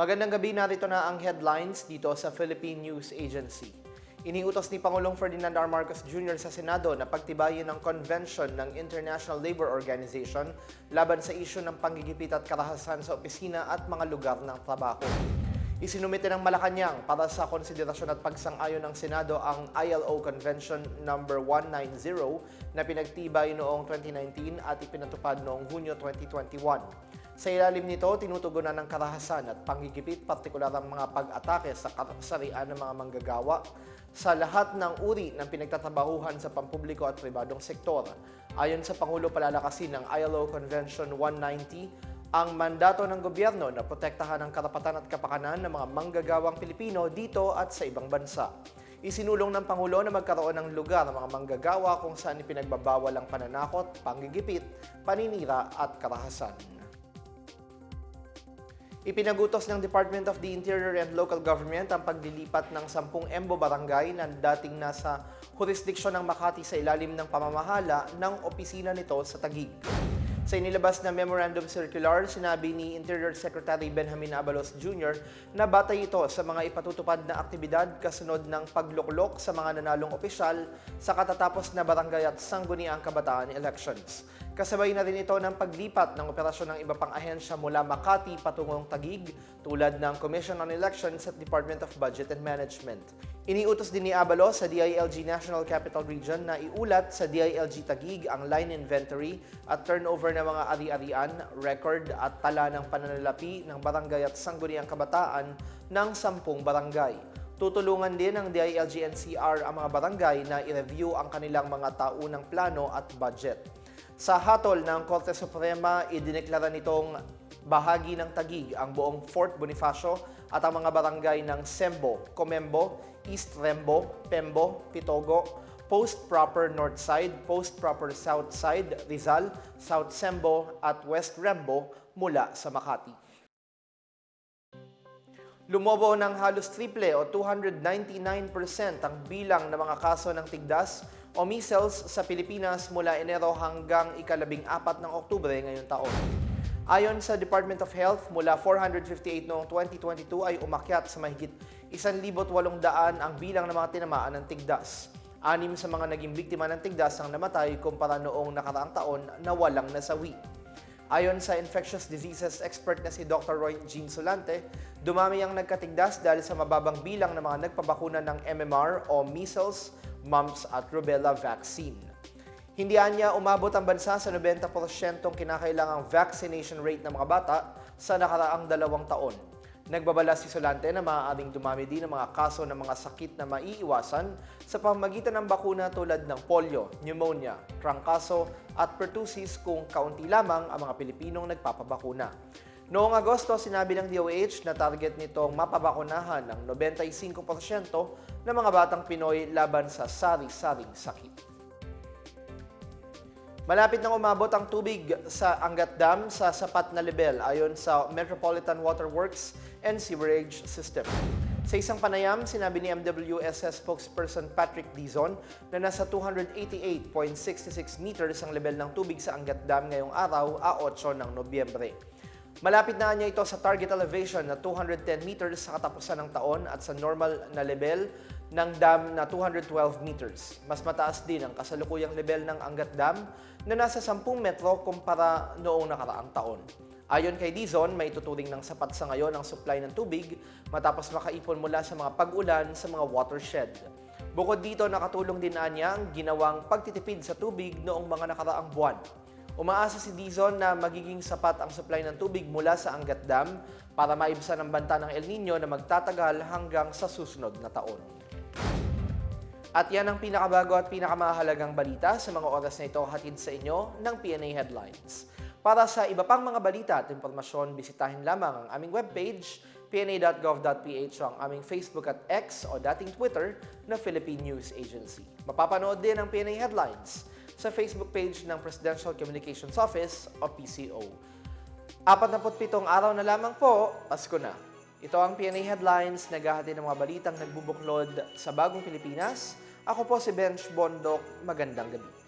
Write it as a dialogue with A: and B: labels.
A: Magandang gabi, narito na ang headlines dito sa Philippine News Agency. Iniutos ni Pangulong Ferdinand R. Marcos Jr. sa Senado na pagtibayin ang convention ng International Labor Organization laban sa isyu ng panggigipit at karahasan sa opisina at mga lugar ng trabaho. Isinumite ng Malacanang para sa konsiderasyon at pagsang-ayon ng Senado ang ILO Convention No. 190 na pinagtibay noong 2019 at ipinatupad noong Hunyo 2021. Sa ilalim nito, tinutugunan ng karahasan at panggigipit, partikular ang mga pag-atake sa kasarian ng mga manggagawa sa lahat ng uri ng pinagtatrabahuhan sa pampubliko at pribadong sektor. Ayon sa Pangulo, palalakasin ng ILO Convention 190 ang mandato ng gobyerno na protektahan ang karapatan at kapakanan ng mga manggagawang Pilipino dito at sa ibang bansa. Isinulong ng Pangulo na magkaroon ng lugar ang mga manggagawa kung saan ipinagbabawal ang pananakot, panggigipit, paninira at karahasan. Ipinagutos ng Department of the Interior and Local Government ang paglilipat ng 10 Embo Barangay na dating nasa jurisdiksyon ng Makati sa ilalim ng pamamahala ng opisina nito sa Taguig. Sa inilabas na memorandum circular, sinabi ni Interior Secretary Benjamin Abalos Jr. na batay ito sa mga ipatutupad na aktibidad kasunod ng pagluklok sa mga nanalong opisyal sa katatapos na barangay at sangguniang kabataan elections. Kasabay na rin ito ng paglipat ng operasyon ng iba pang ahensya mula Makati patungong Tagig tulad ng Commission on Elections at Department of Budget and Management. Iniutos din ni Abalos sa DILG National Capital Region na iulat sa DILG Tagig ang line inventory at turnover ng mga ari-arian, record at tala ng pananalapi ng barangay at sangguniang kabataan ng sampung barangay. Tutulungan din ng DILG NCR ang mga barangay na i-review ang kanilang mga taunang plano at budget. Sa hatol ng Korte Suprema, idineklara nitong bahagi ng Tagig ang buong Fort Bonifacio at ang mga barangay ng Sembo, Comembo, East Rembo, Pembo, Pitogo, Post Proper North Side, Post Proper South Side, Rizal, South Sembo at West Rembo mula sa Makati. Lumobo ng halos triple o 299% ang bilang ng mga kaso ng tigdas o measles sa Pilipinas mula Enero hanggang ikalabing apat ng Oktubre ngayong taon. Ayon sa Department of Health, mula 458 noong 2022 ay umakyat sa mahigit 1,800 ang bilang ng mga tinamaan ng tigdas. Anim sa mga naging biktima ng tigdas ang namatay kumpara noong nakaraang taon na walang nasawi. Ayon sa infectious diseases expert na si Dr. Roy Jean Solante, dumami ang nagkatigdas dahil sa mababang bilang ng mga nagpabakuna ng MMR o measles, mumps at rubella vaccine. Hindi niya umabot ang bansa sa 90% kinakailangang vaccination rate ng mga bata sa nakaraang dalawang taon. Nagbabala si Solante na maaaring dumami din ang mga kaso ng mga sakit na maiiwasan sa pamamagitan ng bakuna tulad ng polio, pneumonia, trangkaso at pertussis kung kaunti lamang ang mga Pilipinong nagpapabakuna. Noong Agosto, sinabi ng DOH na target nitong mapabakunahan ng 95% ng mga batang Pinoy laban sa sari-saring sakit. Malapit nang umabot ang tubig sa Angat Dam sa sapat na level ayon sa Metropolitan Water Works and Sewerage System. Sa isang panayam, sinabi ni MWSS spokesperson Patrick Dizon na nasa 288.66 meters ang level ng tubig sa Angat Dam ngayong araw, a 8 ng Nobyembre. Malapit na niya ito sa target elevation na 210 meters sa katapusan ng taon at sa normal na level ng dam na 212 meters. Mas mataas din ang kasalukuyang level ng Angat Dam na nasa 10 metro kumpara noong nakaraang taon. Ayon kay Dizon, may tuturing ng sapat sa ngayon ang supply ng tubig matapos makaipon mula sa mga pag-ulan sa mga watershed. Bukod dito, nakatulong din niya ang ginawang pagtitipid sa tubig noong mga nakaraang buwan. Umaasa si Dizon na magiging sapat ang supply ng tubig mula sa Angat Dam para maibsan ang banta ng El Nino na magtatagal hanggang sa susunod na taon. At yan ang pinakabago at pinakamahalagang balita sa mga oras na ito hatid sa inyo ng PNA Headlines. Para sa iba pang mga balita at impormasyon, bisitahin lamang ang aming webpage, pna.gov.ph o ang aming Facebook at X o dating Twitter na Philippine News Agency. Mapapanood din ang PNA Headlines sa Facebook page ng Presidential Communications Office o PCO. 47 araw na lamang po, Pasko na. Ito ang PNA Headlines, naghahati ng mga balitang nagbubuklod sa bagong Pilipinas. Ako po si Bench Bondok. Magandang gabi.